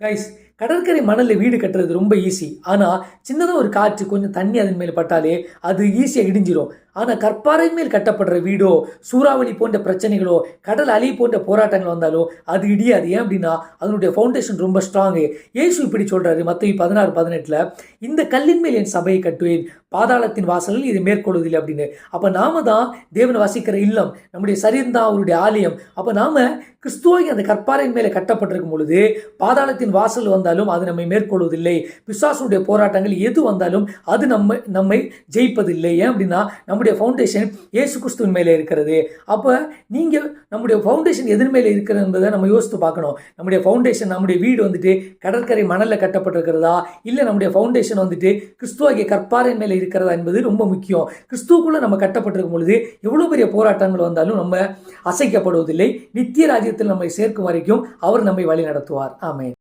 guys கடற்கரை மணலில் வீடு கட்டுறது ரொம்ப ஈஸி ஆனால் சின்னதாக ஒரு காற்று கொஞ்சம் தண்ணி அதன் மேல் பட்டாலே அது ஈஸியாக இடிஞ்சிடும் ஆனால் கற்பாறை மேல் கட்டப்படுற வீடோ சூறாவளி போன்ற பிரச்சனைகளோ கடல் அலை போன்ற போராட்டங்கள் வந்தாலோ அது இடியாது. ஏன் அப்படின்னா அதனுடைய ஃபவுண்டேஷன் ரொம்ப ஸ்ட்ராங்கு இயேசு இப்படி சொல்கிறாரு மத்திய பதினாறு பதினெட்டில் இந்த கல்லின் மேல் என் சபையை கட்டுவேன். பாதாளத்தின் வாசலில் இது மேற்கொள்வதில்லை அப்படின்னு. அப்போ நாம தான் தேவன் வசிக்கிற இல்லம் நம்முடைய சரீரம் தான் அவருடைய ஆலயம். அப்போ நாம கிறிஸ்துவை அந்த கற்பாறையின் மேலே கட்டப்பட்டிருக்கும் பொழுது பாதாளத்தின் வாசல் வந்தாலும் அது நம்மை மேற்கொள்வதில்லை. பிசாசுடைய போராட்டங்கள் எது வந்தாலும் அது நம்ம நம்மை ஜெயிப்பதில்லை. ஏன் அப்படின்னா நம்முடைய ஃபவுண்டேஷன் இயேசு கிறிஸ்துவின் மேலே இருக்கிறது. அப்போ நீங்கள் நம்முடைய ஃபவுண்டேஷன் எதன் மேலே இருக்கிறது என்பதை நம்ம யோசித்து பார்க்கணும். நம்முடைய ஃபவுண்டேஷன் நம்முடைய வீடு வந்துட்டு கடற்கரை மணலில் கட்டப்பட்டிருக்கிறதா? இல்லை நம்முடைய ஃபவுண்டேஷன் வந்துட்டு கிறிஸ்துவாகிய கற்பாறையின் மேலே இருக்கிறதா என்பது ரொம்ப முக்கியம். கிறிஸ்துவுக்குள்ளே நம்ம கட்டப்பட்டிருக்கும் பொழுது எவ்வளோ பெரிய போராட்டங்கள் வந்தாலும் நம்ம அசைக்கப்படுவதில்லை. நித்திய ராஜ்யத்தில் நம்மை சேர்க்கும் வரைக்கும் அவர் நம்மை வழி நடத்துவார் ஆமே